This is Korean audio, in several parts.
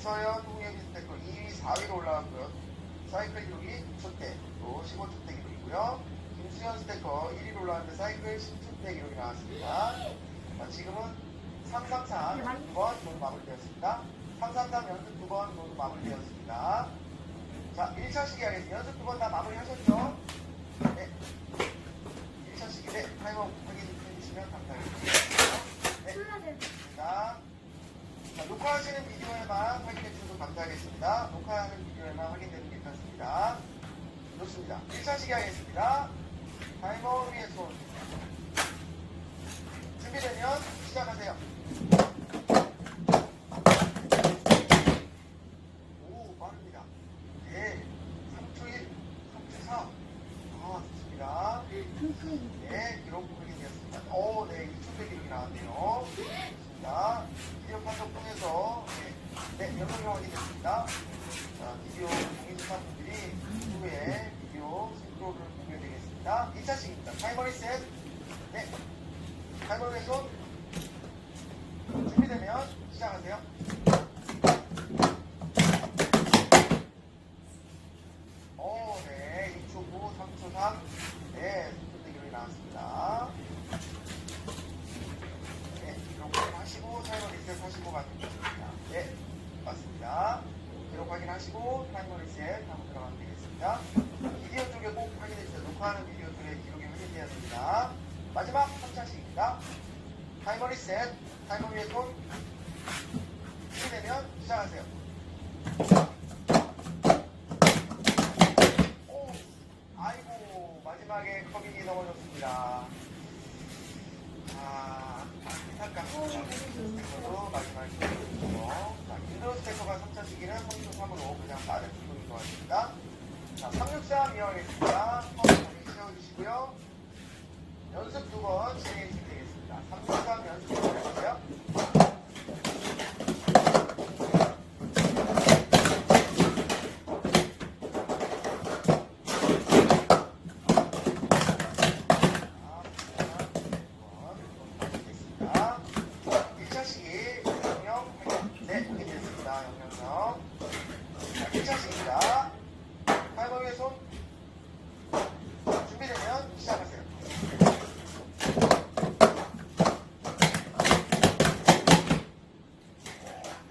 서연, 홍예비 스티커 2위, 4위로 올라왔고요. 사이클 기록이 6초대, 또 15초대 기록이고요. 김수현 스티커 1위로 올라왔는데 사이클 10초대 기록이 나왔습니다. 자, 지금은 333 연습 2번 모두 마무리되었습니다. 333 연습 2번 모두 마무리되었습니다. 자, 1차 시기 하겠습니다. 연습 두 번 다 마무리 하셨죠? 네. 1차 시기 네, 타이머 확인해 주시면 감사하겠습니다. 네, 좋습니다. 자, 녹화하시는 비디오에만 확인해 주셔도 감사하겠습니다. 녹화하는 비디오에만 확인되는 게 괜찮습니다. 좋습니다. 1차 시기 하겠습니다. 타이머 위에 손. 준비되면 시작하세요. 오, 빠릅니다. 네, 3초 1, 3초 4. 아, 좋습니다. 네, 기록 확인되었습니다. 오, 네, 2초 기록이 나왔네요. 좋습니다. 비디오 판독 통해서, 네, 네, 영상이 확인됐습니다. 자, 비디오 공인수사 분들이 후에 비디오 싱크로를 보게 되겠습니다. 2차식입니다. 타이머 리셋. 네, 타이머 왼손. 준비되면 시작하세요. 오, 네. 2초 9, 3초 3. 네, 손 대결이 나왔습니다. 네, 기록 확인하시고 타이머 리셋 하시고 가면 되겠습니다. 네, 맞습니다. 기록 확인 하시고 타이머 리셋 하고 들어가면 되겠습니다. 비디오 쪽에 꼭 확인해 주세요. 녹화하는 비디오 쪽에 기록이 확인되었습니다. 마지막 3차식입니다. 타이머 리셋, 타이머 위에 손. 준비되면 시작하세요. 오, 아이고 마지막에 커빙이 넘어졌습니다. 아, 안타깝습니다. 스테커도 마지막에 커빙이고 자, 김도우 스테커가 3차 시기는 3초 3으로 그냥 빠른 기록인 것 같습니다. 자, 363 이어가겠습니다. 허리 채워주시고요. 연습 두 번 진행해 주시면 되겠습니다. 363 연습 해주세요. 자, 1차 시기 영영 네, 확인됐습니다. 영영영. 자, 1차 시기입니다. 타이머 위에 손. 준비되면 시작하세요.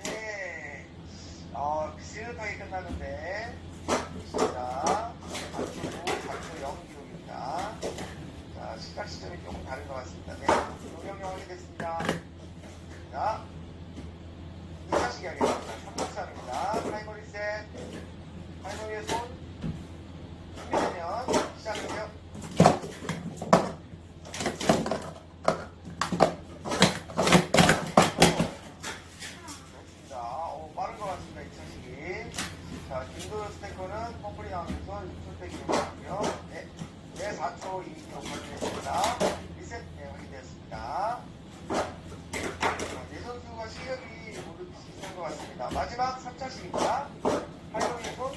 네. 어, 비슷하게 끝나는데. 좋습니다. 4초 9, 4초 0 기록입니다. 자, 시작 시점이 조금 다른 것 같습니다. 네. 용영영 확인됐습니다. 자, 2차 시기 하겠습니다. 363입니다. 타이머 리셋. 타이머 위에 손. 준비되면 시작하세요. 좋습니다. 오, 빠른 것 같습니다. 2차 시기. 자, 김도현 스테커는 펌플이 나오면서 6초 대기 나왔고요. 네. 네, 4초 2 기록 확인했습니다. 리셋, 네, 확인되었습니다. 자, 네 선수가 실력이 모두 비슷한 것 같습니다. 마지막 3차 시기입니다. 활동의 손.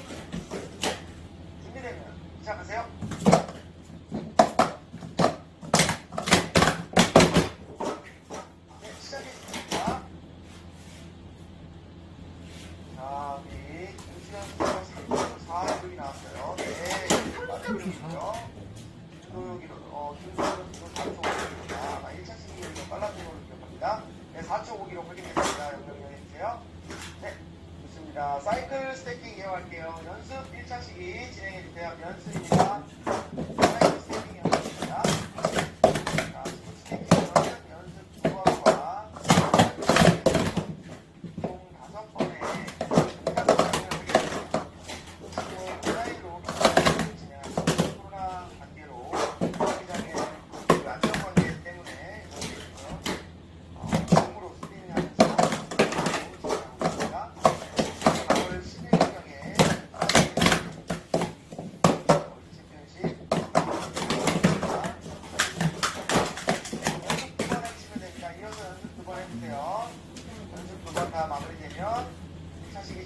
준비되면 시작하세요. 네, 시작했습니다. 자, 우리 김수현 선수가 3초 4기록이 나왔어요. 네. 기록이로, 어, 김수현 선수도 4초 5기록입니다. 아마 1차 시기를 더 빨랐던 걸로 기억합니다. 네, 4초 5기록 확인했습니다. 영명령 해주세요. 네, 좋습니다. 사이클 스태킹 이어갈게요. 연습 1차 시기 진행해주세요. 연습입니다. 사이클 스태킹 이어갑니다. 자, 스태킹은 연습 9번과 총 5번의 동작 진행을 하겠습니다. 지금 온라인으로 진행하고 코로나 관계로 경기장에 그 안전관계 때문에 이렇게 지금 어, 줌으로 스트리밍하면서 진행하고 있습니다. 4월 11일경에 월드 챔피언십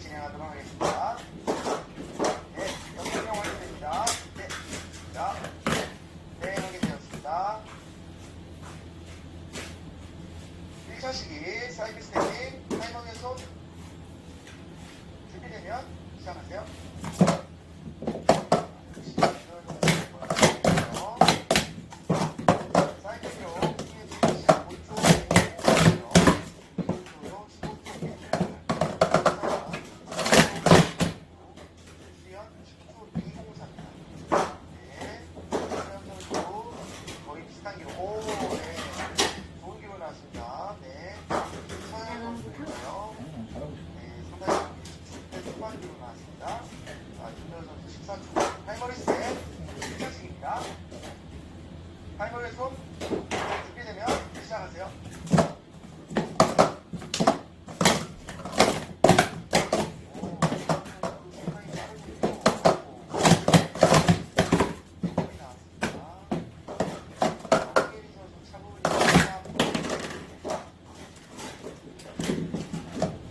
진행하도록 하겠습니다. 네, 연습용 완료됩니다. 네, 자, 네, 하게 되었습니다. 1차 시기 사이클 스태킹 타이머의 손 준비되면 시작하세요. 사이클로 시작 5초 5초 15초 네, 선수 거의 비슷한 기록. 오, 네. 좋은 기록 나왔습니다. 네. 서현 선수고요. 네, 상당히 17대 초반 기록 나왔습니다. 자, 김도현 선수 14초. 타이머리 셋. 1차씩입니다. 타이머리 손. 준비되면 시작하세요. 오, 상당히 빠르군요.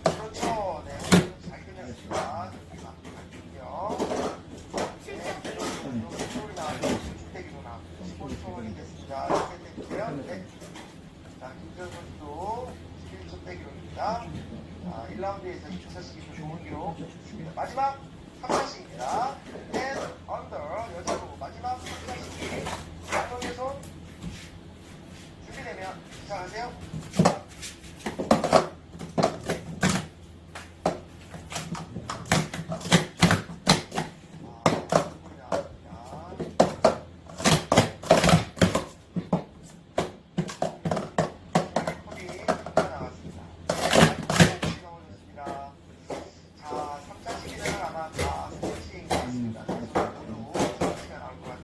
그렇죠. 네, 잘 끝냈습니다. 자, 김재현 선수도 11초 대기록입니다. 자, 1라운드에서 2초 시기 좋은 기록. 마지막 3차식입니다. 10 언더 여자부 마지막 3차식. 양쪽의 손 준비되면 시작하세요.